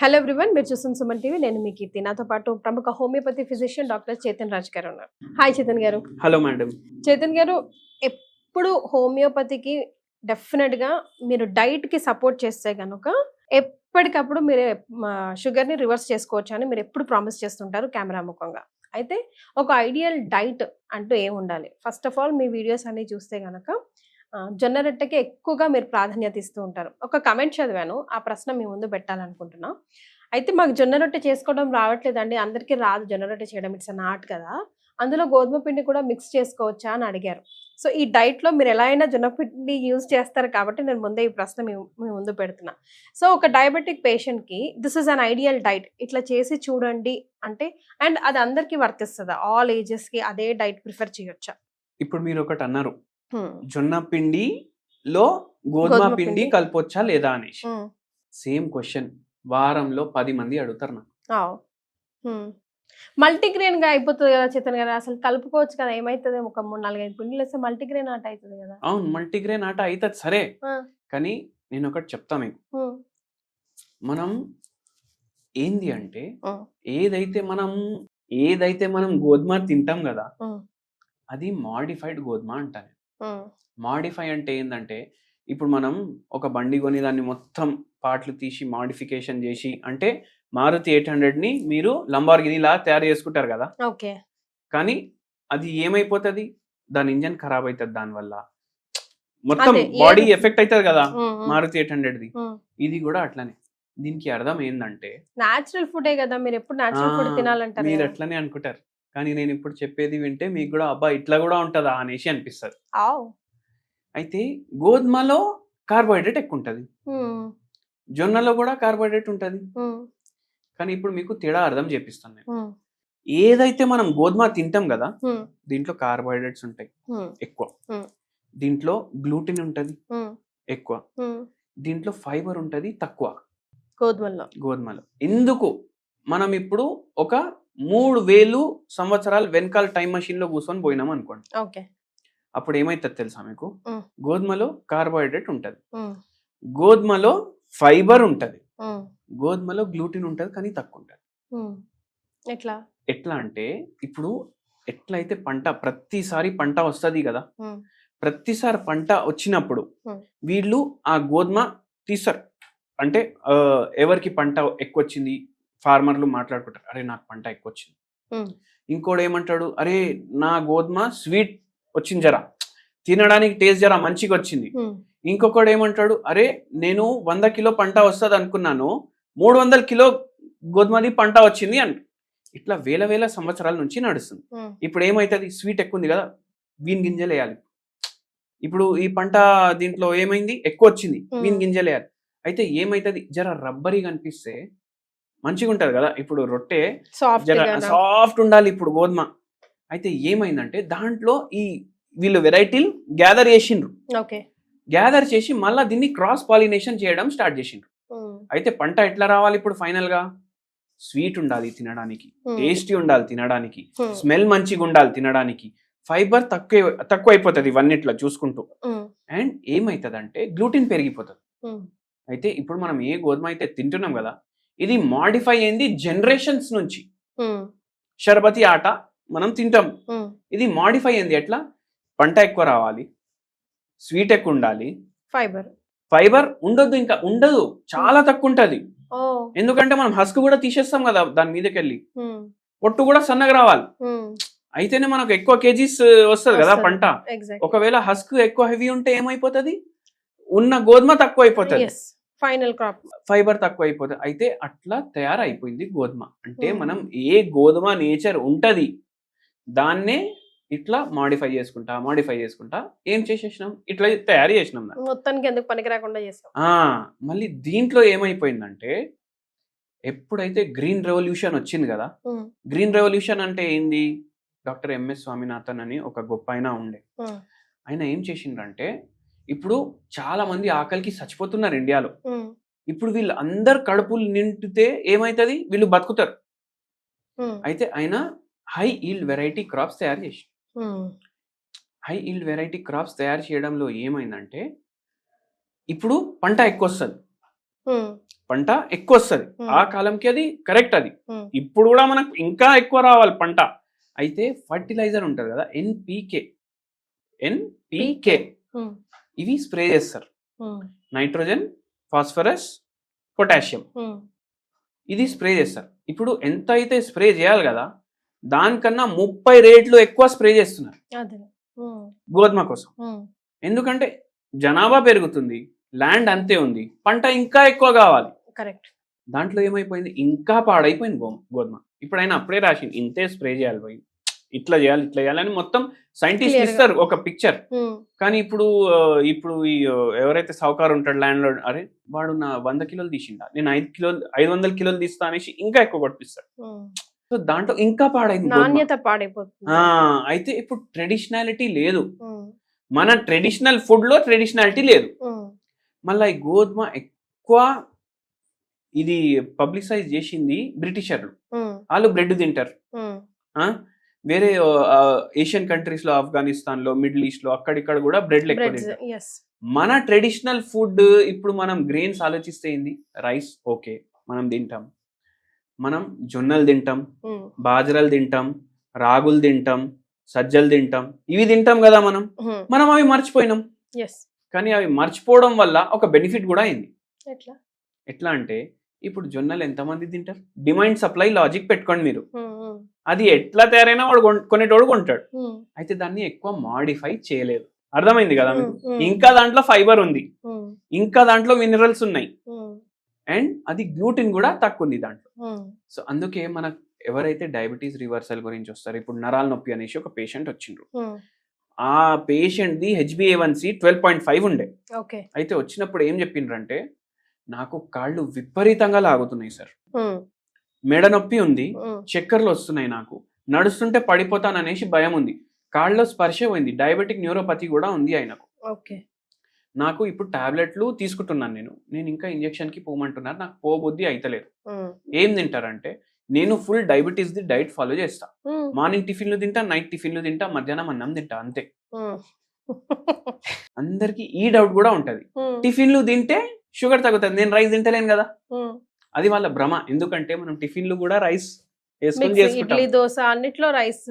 Hello everyone మీరు చూస్తున్న Suman TV. నేను మీ కీర్తి. నాతో పాటు ప్రముఖ homeopathy physician doctor Chetan Raj garu ఉన్నారు. హాయ్ చేతన్ గారు. హలో మేడం చేతన్ గారు ఎప్పుడు హోమియోపతికి డెఫినెట్గా మీరు డైట్కి సపోర్ట్ చేస్తే కనుక ఎప్పటికప్పుడు మీరు షుగర్ని రివర్స్ చేసుకోవచ్చు అని మీరు ఎప్పుడు ప్రామిస్ చేస్తుంటారు కెమెరా ముఖంగా. అయితే ఒక ఐడియల్ డైట్ అంటూ ఏం ఉండాలి ఫస్ట్ ఆఫ్ ఆల్ మీ వీడియోస్ అన్ని చూస్తే కనుక జొన్న రొట్టెకి ఎక్కువగా మీరు ప్రాధాన్యత ఇస్తూ ఉంటారు. ఒక కమెంట్ చదివాను. ఆ ప్రశ్న మీ ముందు పెట్టాలనుకుంటున్నా. అయితే మాకు జొన్న రొట్టె చేసుకోవడం రావట్లేదండి. అందరికీ రాదు జొన్న రొట్టె చేయడం ఇట్స్ నాట్ కదా. అందులో గోధుమ పిండి కూడా మిక్స్ చేసుకోవచ్చా అని అడిగారు. సో ఈ డైట్లో మీరు ఎలా అయినా జొన్న పిండి యూజ్ చేస్తారు కాబట్టి నేను ముందే ఈ ప్రశ్న మీ మీ ముందు పెడుతున్నా. సో ఒక డయాబెటిక్ పేషెంట్కి this is an ideal diet ఇట్లా చేసి చూడండి అంటే అండ్ అది అందరికీ వర్తిస్తుందా? ఆల్ ఏజెస్కి అదే డైట్ ప్రిఫర్ చేయొచ్చా? ఇప్పుడు మీరు ఒకటి అన్నారు. జొన్న పిండిలో గోధుమ గోధుమ పిండి. కలపొచ్చా లేదా అనేసి. సేమ్ క్వశ్చన్ వారంలో పది మంది అడుగుతారు నాకు మల్టీగ్రెయిన్గా అయిపోతుంది కదా చేతన్ గారు అసలు కలుపుకోవచ్చు కదా ఏమైతుంది ఒక మూడు నాలుగైదు పిండిలు వేస్తే మల్టీగ్రెయిన్ ఆట అవుతుంది కదా అవును మల్టీగ్రెయిన్ ఆట అవుతుంది సరే. కానీ నేను ఒకటి చెప్తా మీకు. మనం ఏంది అంటే. ఏదైతే మనం ఏదైతే మనం గోధుమ తింటాం కదా. అది మాడిఫైడ్ గోధుమ Hmm. మాడిఫై అంటే ఏంటంటే ఇప్పుడు మనం ఒక బండి కొని దాన్ని మొత్తం పార్ట్లు తీసి మాడిఫికేషన్ చేసి అంటే మారుతి ఎయిట్ హండ్రెడ్ని మీరు లంబార్గినిలా తయారు చేసుకుంటారు కదా? ఓకే. కానీ అది ఏమైపోతుంది? దాని ఇంజన్ ఖరాబ్ అవుతుంది దానివల్ల మొత్తం బాడీ ఎఫెక్ట్ అవుతుంది కదా. మారుతి ఎయిట్ హండ్రెడ్ది. Hmm. ఇది కూడా అట్లనే. దీనికి అర్థం ఏంటంటే న్యాచురల్ ఫుడే కదా మీరు ఎప్పుడు న్యాచురల్ ఫుడ్ తినాలంటారు మీరు. అట్లనే అనుకుంటారు. కానీ నేను ఇప్పుడు చెప్పేది వింటే మీకు కూడా అబ్బా ఇట్లా కూడా ఉంటుందా అనేసి అనిపిస్తుంది. అయితే గోధుమలో కార్బోహైడ్రేట్ ఎక్కువ ఉంటుంది. జొన్నలో కూడా కార్బోహైడ్రేట్ ఉంటుంది. కానీ ఇప్పుడు మీకు తేడా అర్థం చేపిస్తాను నేను. ఏదైతే మనం గోధుమ తింటాం కదా. దీంట్లో కార్బోహైడ్రేట్స్ ఉంటాయి. ఎక్కువ. దీంట్లో గ్లూటిన్ ఉంటుంది. ఎక్కువ. దీంట్లో ఫైబర్ ఉంటుంది తక్కువ గోధుమల్లో గోధుమలో ఎందుకు మనం ఇప్పుడు ఒక మూడు వేలు సంవత్సరాలు వెనకాల టైం మషిన్లో కూర్చొని పోయినాం అనుకోండి ఓకే అప్పుడు ఏమైతుంది తెలుసా మీకు. గోధుమలో కార్బోహైడ్రేట్ ఉంటుంది. గోధుమలో ఫైబర్ ఉంటుంది. గోధుమలో గ్లూటిన్ ఉంటుంది కానీ తక్కువ ఉంటుంది. ఎట్లా ఎట్లా అంటే ఇప్పుడు ఎట్లయితే పంట ప్రతిసారి పంట వస్తుంది కదా. ప్రతిసారి పంట వచ్చినప్పుడు. వీళ్ళు ఆ గోధుమ తీస్తారు అంటే ఎవరికి పంట ఎక్కువ వచ్చింది ఫార్మర్లు మాట్లాడుకుంటారు. అరే నాకు పంట ఎక్కువ వచ్చింది. ఇంకోడు ఏమంటాడు అరే నా గోధుమ స్వీట్ వచ్చింది జరా. తినడానికి టేస్ట్ జరా మంచిగా వచ్చింది. ఇంకొకడు ఏమంటాడు అరే నేను వంద కిలో పంట వస్తుంది అనుకున్నాను మూడు వందల కిలో గోధుమది పంట వచ్చింది అంట ఇట్లా వేల వేల సంవత్సరాల నుంచి నడుస్తుంది. ఇప్పుడు ఏమవుతుంది స్వీట్ ఎక్కువ ఉంది కదా వీన్ గింజలు వేయాలి. ఇప్పుడు ఈ పంట దీంట్లో ఏమైంది? ఎక్కువ వచ్చింది. వీన్ గింజలు వేయాలి. అయితే ఏమైతుంది? జర రబ్బరీ కనిపిస్తే మంచిగా ఉంటది కదా. ఇప్పుడు రొట్టె సాఫ్ట్ ఉండాలి ఇప్పుడు గోధుమ. అయితే ఏమైందంటే దాంట్లో ఈ వీళ్ళు వెరైటీలు గ్యాదర్ చేసిండ్రు. గ్యాదర్ చేసి మళ్ళీ దీన్ని క్రాస్ పాలినేషన్ చేయడం స్టార్ట్ చేసిండ్రు. అయితే పంట ఎట్లా రావాలి ఇప్పుడు ఫైనల్గా? స్వీట్ ఉండాలి తినడానికి. టేస్టీ ఉండాలి తినడానికి. స్మెల్ మంచిగా ఉండాలి తినడానికి. ఫైబర్ తక్కువ తక్కువ అయిపోతుంది ఇవన్నిట్లో చూసుకుంటూ. అండ్ ఏమవుతుంది అంటే గ్లూటిన్ పెరిగిపోతుంది. అయితే ఇప్పుడు మనం ఏ గోధుమ అయితే తింటున్నాం కదా ఇది మాడిఫై అయింది జనరేషన్స్ నుంచి Hmm. షర్బతి ఆట మనం తింటాం Hmm. ఇది మాడిఫై అయింది ఎట్లా పంట ఎక్కువ రావాలి స్వీట్ ఎక్కువ ఉండాలి ఫైబర్ ఫైబర్ ఉండొద్దు ఇంకా ఉండదు చాలా తక్కువ ఉంటది ఓ ఎందుకంటే మనం హస్క్ కూడా తీసేస్తాం కదా దాని మీదకి వెళ్ళి Hmm. పొట్టు కూడా సన్నగా రావాలి Hmm. అయితేనే మనకు ఎక్కువ కేజీస్ వస్తుంది కదా. పంట. ఒకవేళ హస్క్ ఎక్కువ హెవీ ఉంటే ఏమైపోతుంది ఉన్న గోధుమ తక్కువ అయిపోతుంది. ఫైనల్ క్రాప్ ఫైబర్ తక్కువ అయిపోతుంది అయితే అట్లా తయారైపోయింది గోధుమ అంటే. మనం ఏ గోధుమ నేచర్ ఉంటది దాన్నే ఇట్లా మాడిఫై చేసుకుంటా మాడిఫై చేసుకుంటా ఏం చేసేసినాం ఇట్లా తయారు చేసినాం. మొత్తానికి ఎందుకు పనికి రాకుండా చేస్తాం ఆ మళ్ళీ దీంట్లో ఏమైపోయిందంటే ఎప్పుడైతే గ్రీన్ రెవల్యూషన్ వచ్చింది కదా. గ్రీన్ రెవల్యూషన్ అంటే ఏంది డాక్టర్ ఎంఎస్ స్వామినాథన్ అని ఒక గొప్ప ఆయన ఉండే. ఆయన ఏం చేసిండ్రంటే ఇప్పుడు చాలా మంది ఆకలికి చచ్చిపోతున్నారు ఇండియాలో. ఇప్పుడు వీళ్ళు అందరు కడుపులు నింపితే ఏమవుతుంది వీళ్ళు బతుకుతారు. అయితే ఆయన హై ఈల్డ్ వెరైటీ క్రాప్స్ తయారు చేసి. హై ఈల్డ్ వెరైటీ క్రాప్స్ తయారు చేయడంలో ఏమైందంటే ఇప్పుడు పంట ఎక్కువ వస్తుంది పంట ఎక్కువ వస్తుంది. ఆ కాలంకి అది కరెక్ట్ అది. ఇప్పుడు కూడా మనకు ఇంకా ఎక్కువ రావాలి పంట. అయితే ఫర్టిలైజర్ ఉంటుంది కదా ఎన్పికే ఎన్పికే ఇవి స్ప్రే చేస్తారు. Nitrogen phosphorus potassium. ఇది స్ప్రే చేస్తారు. ఇప్పుడు ఎంత అయితే స్ప్రే చేయాలి కదా దానికన్నా ముప్పై రేట్లు ఎక్కువ స్ప్రే చేస్తున్నారు. గోధుమ కోసం. ఎందుకంటే జనాభా పెరుగుతుంది ల్యాండ్ అంతే ఉంది పంట ఇంకా ఎక్కువ కావాలి. కరెక్ట్. దాంట్లో ఏమైపోయింది? ఇంకా పాడైపోయింది గోధుమ. ఇప్పుడు ఆయన అప్పుడే రాసింది ఇంతే స్ప్రే చేయాలి పోయి. ఇట్లా చేయాలి ఇట్లా చేయాలి అని మొత్తం సైంటిస్ట్. ఇస్తారు ఒక పిక్చర్ ఉమ్, కానీ ఇప్పుడు ఇప్పుడు ఈ ఎవరైతే సౌకారు ఉంటాడు ల్యాండ్ లోడ్ అరే వాడు నా వంద కిలోలు తీసిండా నేను ఐదు కిలోలు ఐదు వందల కిలోలు తీస్తా అనేసి ఇంకా ఎక్కువ పట్టిస్తాడు ఉమ్. సో దాంట్లో ఇంకా పాడైంది. నాణ్యత పాడైపోతుంది. అయితే ఇప్పుడు ట్రెడిషనాలిటీ లేదు. ఉమ్, మన ట్రెడిషనల్ ఫుడ్లో ట్రెడిషనాలిటీ లేదు. మళ్ళీ ఈ గోధుమ ఎక్కువ ఇది పబ్లిసైజ్ చేసింది బ్రిటిషర్లు. వాళ్ళు బ్రెడ్ తింటారు? వేరే ఏషియన్ కంట్రీస్లో ఆఫ్ఘనిస్తాన్లో మిడిల్ ఈస్ట్లో అక్కడిక్కడ కూడా బ్రెడ్ ఎక్కువ. మన ట్రెడిషనల్ ఫుడ్ ఇప్పుడు మనం గ్రెయిన్స్ ఆలోచిస్తే ఏంది? రైస్ ఓకే మనం తింటాం. మనం జొన్నలు తింటాం బాజరాలు తింటాం రాగులు తింటాం సజ్జలు తింటాం ఇవి తింటాం కదా మనం. మనం అవి మర్చిపోయినాం. కానీ అవి మర్చిపోవడం వల్ల ఒక బెనిఫిట్ కూడా అయింది. ఎట్లా? ఎట్లా అంటే ఇప్పుడు జొన్నలు ఎంతమంది తింటారు? డిమాండ్ సప్లై లాజిక్ పెట్టుకోండి మీరు. అది ఎట్లా తయారైనా వాడు కొన్- కొనేటోడు కొంటాడు. అయితే దాన్ని ఎక్కువ మాడిఫై చేయలేదు. అర్థమైంది కదా మీకు? ఇంకా దాంట్లో ఫైబర్ ఉంది. ఇంకా దాంట్లో మినరల్స్ ఉన్నాయి. అండ్ అది గ్లూటిన్ కూడా తక్కువ ఉంది దాంట్లో. సో అందుకే మనకు ఎవరైతే డయాబెటీస్ రివర్సల్ గురించి వస్తారు ఇప్పుడు నరాల నొప్పి అనేసి ఒక పేషెంట్ వచ్చిండ్రు. ఆ పేషెంట్ ది హెచ్బిఏవన్సి ట్వెల్వ్ పాయింట్ ఫైవ్ ఉండే. అయితే వచ్చినప్పుడు ఏం చెప్పిండ్రంటే నాకు కాళ్ళు విపరీతంగా లాగుతున్నాయి సార్. మెడ నొప్పి ఉంది చక్కర్లు వస్తున్నాయి నాకు. నడుస్తుంటే పడిపోతాను అనేసి భయం ఉంది. కాళ్ళలో స్పర్శ పోయింది. డయాబెటిక్ న్యూరోపతి కూడా ఉంది ఆయనకు. ఓకే. నాకు ఇప్పుడు టాబ్లెట్లు తీసుకుంటున్నాను నేను. నేను ఇంకా ఇంజెక్షన్కి పోమంటున్నారు. నాకు పోబుద్ధి అయితలేదు. ఏం తింటారంటే నేను ఫుల్ డయాబెటీస్ ది డైట్ ఫాలో చేస్తా. మార్నింగ్ టిఫిన్లు తింటా నైట్ టిఫిన్లు తింటా మధ్యాహ్నం అన్నం తింటా అంతే. అందరికి ఈ డౌట్ కూడా ఉంటది. టిఫిన్లు తింటే షుగర్ తగ్గుతుంది. నేను రైస్ తింటలేను కదా. అది వాళ్ళ భ్రమ. ఎందుకంటే మనం టిఫిన్లు కూడా రైస్ వేసుకొని ఇడ్లీ దోశ అన్నిట్లో రైస్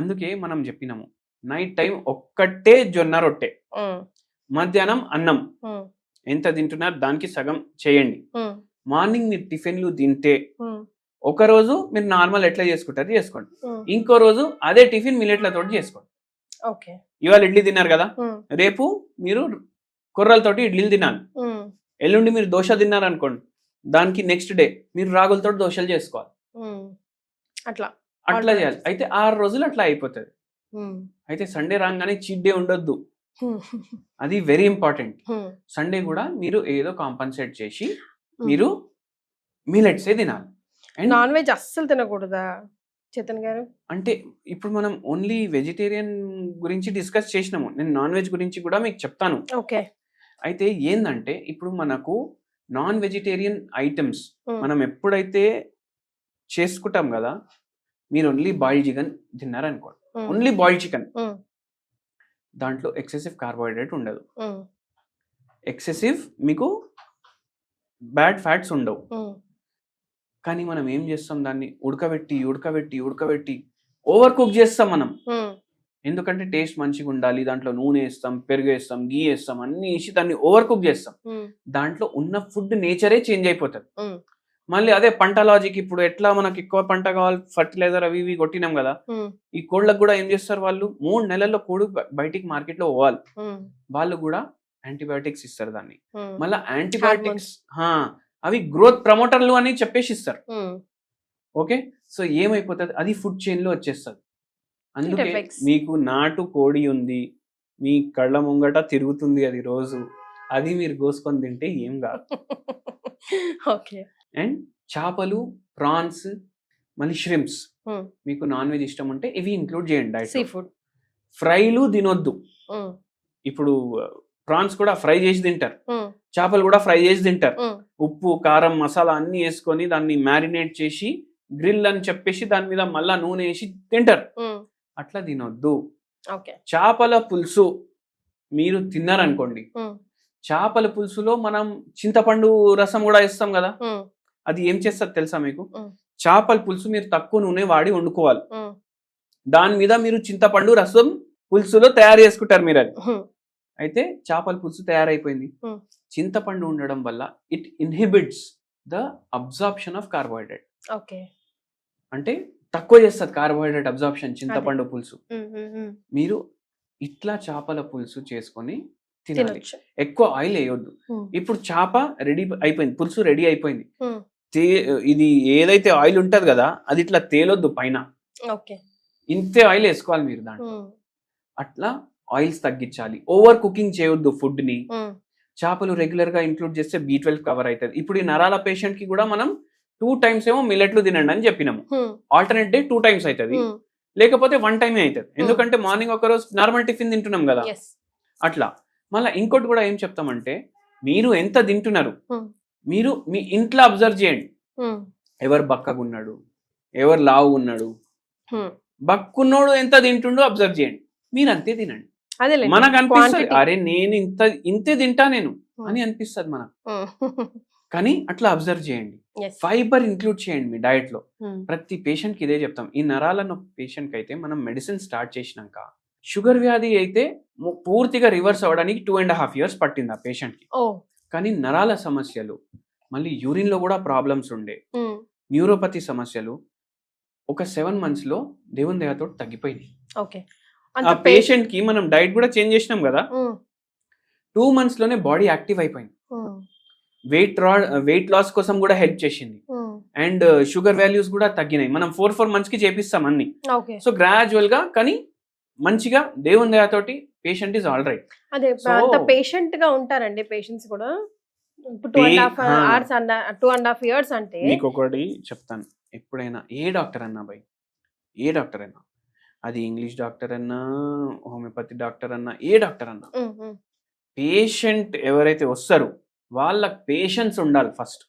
అందుకే మనం చెప్పినాము నైట్ టైం ఒక్కటే జొన్న రొట్టె. మధ్యాహ్నం అన్నం. ఎంత తింటున్నారు? దానికి సగం చేయండి. మార్నింగ్ మీరు టిఫిన్లు తింటే ఒక రోజు మీరు నార్మల్ ఎట్లా చేసుకుంటారు? చేసుకోండి. ఇంకో రోజు అదే టిఫిన్ మిల్లెట్లతోటి చేసుకోండి. ఓకే. ఇవాళ ఇడ్లీ తిన్నారు కదా? రేపు మీరు కొర్రలతోటి ఇడ్లీలు తినాలి. ఎల్లుండి మీరు దోశ తిన్నారు అనుకోండి దానికి నెక్స్ట్ డే మీరు రాగులతో దోశలు చేసుకోవాలి. అట్లా. అట్లా చేయాలి. అయితే ఆరు రోజులు అట్లా అయిపోతుంది. అయితే సండే రాగానే చీట్ డే ఉండొద్దు. అది వెరీ ఇంపార్టెంట్ సండే కూడా మీరు ఏదో కాంపన్సేట్ చేసి. మీరు మిలెట్సే తినాలి. అండ్ నాన్ వెజ్ అస్సలు తినకూడదా చేతన్ గారు? అంటే ఇప్పుడు మనం ఓన్లీ వెజిటేరియన్ గురించి డిస్కస్ చేసినాము. నేను నాన్ వెజ్ గురించి కూడా మీకు చెప్తాను. ఓకే. అయితే ఏందంటే ఇప్పుడు మనకు నాన్ వెజిటేరియన్ ఐటమ్స్ మనం ఎప్పుడైతే చేసుకుంటాం కదా మీరు ఓన్లీ బాయిల్డ్ చికెన్ తిన్నారనుకోండి. ఓన్లీ బాయిల్డ్ చికెన్ దాంట్లో ఎక్సెసివ్ కార్బోహైడ్రేట్ ఉండదు. ఎక్సెసివ్ మీకు బ్యాడ్ ఫ్యాట్స్ ఉండవు. ఉమ్, కానీ మనం ఏం చేస్తాం దాన్ని ఉడకబెట్టి ఉడకబెట్టి ఉడకబెట్టి ఓవర్ కుక్ చేస్తాం మనం. ఉమ్, ఎందుకంటే టేస్ట్ మంచిగా ఉండాలి దాంట్లో నూనె వేస్తాం పెరుగు వేస్తాం గీ వేస్తాం అన్ని వేసి దాన్ని ఓవర్ కుక్ చేస్తాం దాంట్లో ఉన్న ఫుడ్ నేచరే చేంజ్ అయిపోతుంది. మళ్ళీ అదే పంట లాజిక్ ఇప్పుడు ఎట్లా మనకి ఎక్కువ పంట కావాలి ఫర్టిలైజర్ అవి ఇవి కొట్టినాం కదా ఈ కోళ్ళకు కూడా ఏం చేస్తారు వాళ్ళు? మూడు నెలల్లో కోడి బయటికి మార్కెట్లో పోవాలి వాళ్ళు కూడా యాంటీబయాటిక్స్ ఇస్తారు దాన్ని. మళ్ళీ యాంటీబయాటిక్స్ అవి గ్రోత్ ప్రమోటర్లు అని చెప్పేసి ఇస్తారు. ఓకే? సో ఏమైపోతుంది? అది ఫుడ్ చైన్లో వచ్చేస్తుంది. అందుకే. మీకు నాటు కోడి ఉంది మీ కళ్ళ ముంగట తిరుగుతుంది అది రోజు అది మీరు కోసుకొని తింటే ఏం కాదు. ఓకే. అండ్ చేపలు ప్రాన్స్ మళ్ళీ ష్రిమ్స్. మీకు నాన్ వెజ్ ఇష్టం ఉంటే ఇవి ఇంక్లూడ్ చేయండి సీ డైట్ ఫుడ్ ఫ్రైలు తినొద్దు. ఇప్పుడు ప్రాన్స్ కూడా ఫ్రై చేసి తింటారు. చేపలు కూడా ఫ్రై చేసి తింటారు. ఉప్పు కారం మసాలా అన్ని వేసుకొని దాన్ని మ్యారినేట్ చేసి గ్రిల్ అని చెప్పేసి దాని మీద మళ్ళా నూనె వేసి తింటారు. అట్లా తినొద్దు. ఓకే. చేపల పులుసు మీరు తిన్నారనుకోండి చేపల పులుసులో మనం చింతపండు రసం కూడా ఇస్తాం కదా? అది ఏం చేస్తుంది తెలుసా మీకు. చేపల పులుసు మీరు తక్కువ నూనె వాడి వండుకోవాలి. దాని మీద మీరు చింతపండు రసం పులుసులో తయారు చేసుకుంటారు మీరు అది. అయితే చేపల పులుసు తయారైపోయింది. చింతపండు ఉండడం వల్ల it inhibits the absorption of carbohydrate. Okay. అంటే తక్కువ చేస్తుంది కార్బోహైడ్రేట్ అబ్జార్ప్షన్ చింతపండు పులుసు. మీరు ఇట్లా చేపల పులుసు చేసుకొని తినాలి. ఎక్కువ ఆయిల్ వేయొద్దు. ఇప్పుడు చేప రెడీ అయిపోయింది పులుసు రెడీ అయిపోయింది. ఇది ఏదైతే ఆయిల్ ఉంటది కదా అది ఇట్లా తేలొద్దు పైన. ఓకే. ఇంతే ఆయిల్ వేసుకోవాలి మీరు దాంట్లో. అట్లా ఆయిల్స్ తగ్గించాలి. ఓవర్ కుకింగ్ చేయొద్దు ఫుడ్ని చేపలు రెగ్యులర్గా ఇంక్లూడ్ చేస్తే బీ ట్వెల్వ్ కవర్ అవుతుంది ఇప్పుడు ఈ నరాల పేషెంట్కి కూడా మనం టూ టైమ్స్ ఏమో మిల్లెట్లు తినండి అని చెప్పినాము. ఆల్టర్నేట్ డే టూ టైమ్స్ అవుతుంది లేకపోతే వన్ టైమే అవుతుంది ఎందుకంటే మార్నింగ్ ఒక రోజు నార్మల్ టిఫిన్ తింటున్నాం కదా. అట్లా. మళ్ళీ ఇంకోటి కూడా ఏం చెప్తామంటే మీరు ఎంత తింటున్నారు. మీరు మీ ఇంట్లో అబ్జర్వ్ చేయండి. ఎవరు బక్కగా ఉన్నాడు ఎవరు లావు ఉన్నాడు బక్కున్నోడు ఎంత తింటుండో అబ్జర్వ్ చేయండి. మీరు అంతే తినండి మనకు అనిపిస్తుంది. అరే నేను ఇంత ఇంతే తింటా నేను. అని అనిపిస్తుంది మనకు. కానీ అట్లా అబ్జర్వ్ చేయండి. ఫైబర్ ఇంక్లూడ్ చేయండి మీ డయట్లో ఉమ్, ప్రతి పేషెంట్కి ఇదే చెప్తాం. ఈ నరాల నొప్పి పేషెంట్కి అయితే మనం మెడిసిన్ స్టార్ట్ చేసినాక షుగర్ వ్యాధి అయితే పూర్తిగా రివర్స్ అవ్వడానికి టూ అండ్ హాఫ్ ఇయర్స్ పట్టింది ఆ పేషెంట్కి కానీ నరాల సమస్యలు మళ్ళీ యూరిన్లో కూడా ప్రాబ్లమ్స్ ఉండే. ఉమ్, న్యూరోపతి సమస్యలు ఒక సెవెన్ మంత్స్లో దేవుని దయతో తగ్గిపోయినాయి. ఓకే. ఆ పేషెంట్కి మనం డైట్ కూడా చేంజ్ చేసినాం కదా. ఉమ్, టూ మంత్స్లోనే బాడీ యాక్టివ్ అయిపోయింది. వెయిట్ రా వెయిట్ లాస్ కోసం కూడా హెల్ప్ చేసింది. అండ్ షుగర్ వాల్యూస్ కూడా తగ్గినాయి. మనం ఫోర్ ఫోర్ మంత్స్కి చేపిస్తాం అన్ని. సో గ్రాడ్యువల్గా కానీ మంచిగా దేవుని దయతోటి పేషెంట్ ఈజ్ ఆల్ రైట్ అదే పేషెంట్గా ఉంటారండి పేషెంట్స్ కూడా. Two and half. అవర్స్ అన్న టూ అండ్ హాఫ్ ఇయర్స్ అంటే మీకు ఒకటి చెప్తాను. ఎప్పుడైనా ఏ డాక్టర్ అన్నా బై ఏ డాక్టర్ అయినా అది ఇంగ్లీష్ డాక్టర్ అన్నా హోమియోపతి డాక్టర్ అన్నా ఏ డాక్టర్ అన్నా పేషెంట్ ఎవరైతే వస్తారో వాళ్ళకి పేషెన్స్ ఉండాలి ఫస్ట్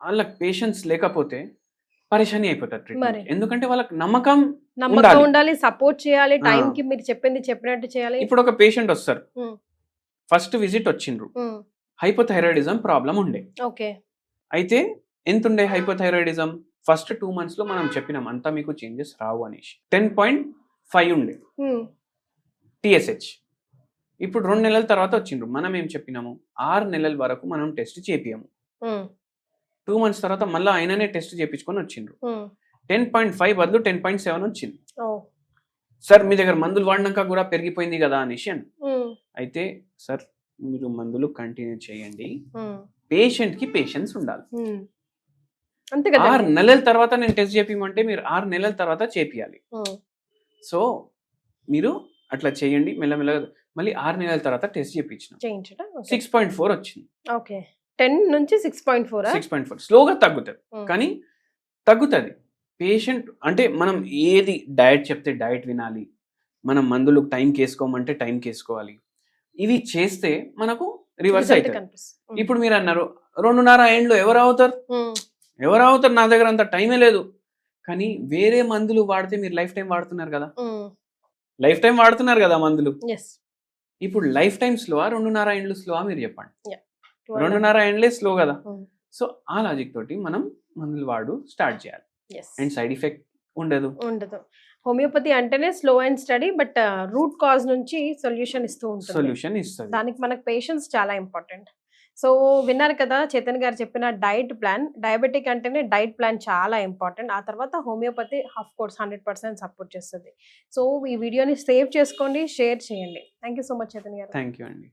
వాళ్ళకి పేషెన్స్ లేకపోతే పరిశాని అయిపోతారు. ఎందుకంటే వాళ్ళకి నమ్మకం నమ్మకం ఉండాలి. సపోర్ట్ చేయాలి. టైం కి మీరు చెప్పింది చెప్పినట్టు చేయాలి. ఇప్పుడు ఒక పేషెంట్ వస్తారు. ఫస్ట్ విజిట్ వచ్చిండ్రు. హైపోథైరాయిడిజం ప్రాబ్లం ఉండే. ఓకే. అయితే ఎంత ఉండే హైపోథైరాయిడిజం ఫస్ట్ టూ మంత్స్లో మనం చెప్పినాం అంతా మీకు చేంజెస్ రావు అనేసి. టెన్ పాయింట్ ఫైవ్ ఉండే. టిఎస్హెచ్ ఇప్పుడు రెండు నెలల తర్వాత వచ్చిండ్రు. మనం ఏం చెప్పినాము? ఆరు నెలల వరకు మనం టెస్ట్ చేపియము టూ మంత్స్ తర్వాత మళ్ళీ ఆయననే టెస్ట్ చేపించుకొని వచ్చిండ్రు. టెన్ పాయింట్ ఫైవ్ బదులు టెన్ పాయింట్ సెవెన్ వచ్చింది. సార్ మీ దగ్గర మందులు వాడినాక కూడా పెరిగిపోయింది కదా అనేసి అని. అయితే సార్ మీరు మందులు కంటిన్యూ చేయండి. పేషెంట్కి పేషెన్స్ ఉండాలి. ఉమ్. అంతే కదా? ఆరు నెలల తర్వాత నేను టెస్ట్ చేపిమంటే మీరు ఆరు నెలల తర్వాత చేపియాలి సో మీరు అట్లా చేయండి. మెల్లమెల్లగా మళ్ళీ ఆరు నెలల తర్వాత టెస్ట్ చేయించడం సిక్స్ పాయింట్ ఫోర్ వచ్చింది. ఓకే. టెన్ నుంచి six point four? Six point four. స్లోగా తగ్గుతుంది. కానీ తగ్గుతుంది. పేషెంట్ అంటే మనం ఏది డయట్ చెప్తే డయట్ వినాలి. మనం మందులు టైంకి వేసుకోమంటే టైంకి వేసుకోవాలి ఇవి చేస్తే మనకు రివర్స్ అవుతుంది ఇప్పుడు మీరు అన్నారు రెండున్నర ఏండ్లు ఎవరు అవుతారు ఎవరు అవుతారు నా దగ్గర అంత టైమే లేదు. కానీ వేరే మందులు వాడితే మీరు లైఫ్ టైం వాడుతున్నారు కదా? లైఫ్ టైం వాడుతున్నారు కదా మందులు? ఇప్పుడు లైఫ్ టైం స్లోవా రెండున్నర ఏండ్లు స్లోవా మీరు చెప్పండి? రెండున్నర ఏండ్లే స్లో కదా. సో ఆ లాజిక్ తోటి మనం మందులు వాడు స్టార్ట్ చేయాలి. అండ్ సైడ్ ఎఫెక్ట్ ఉండదు. ఉండదు. హోమియోపతి అంటేనే slow and steady but root cause నుంచి సొల్యూషన్ ఇస్తూ ఉంటుంది. సొల్యూషన్ ఇస్తుంది. దానికి మనకు పేషెన్స్ చాలా ఇంపార్టెంట్ సో విన్నారు కదా చేతన్ గారు చెప్పిన డైట్ ప్లాన్. డయాబెటిక్ అంటేనే డైట్ ప్లాన్ చాలా ఇంపార్టెంట్. ఆ తర్వాత homeopathy of course hundred percent support చేస్తుంది. సో ఈ వీడియోని సేవ్ చేసుకోండి షేర్ చేయండి. Thank you so much Chetan garu. Thank you అండి.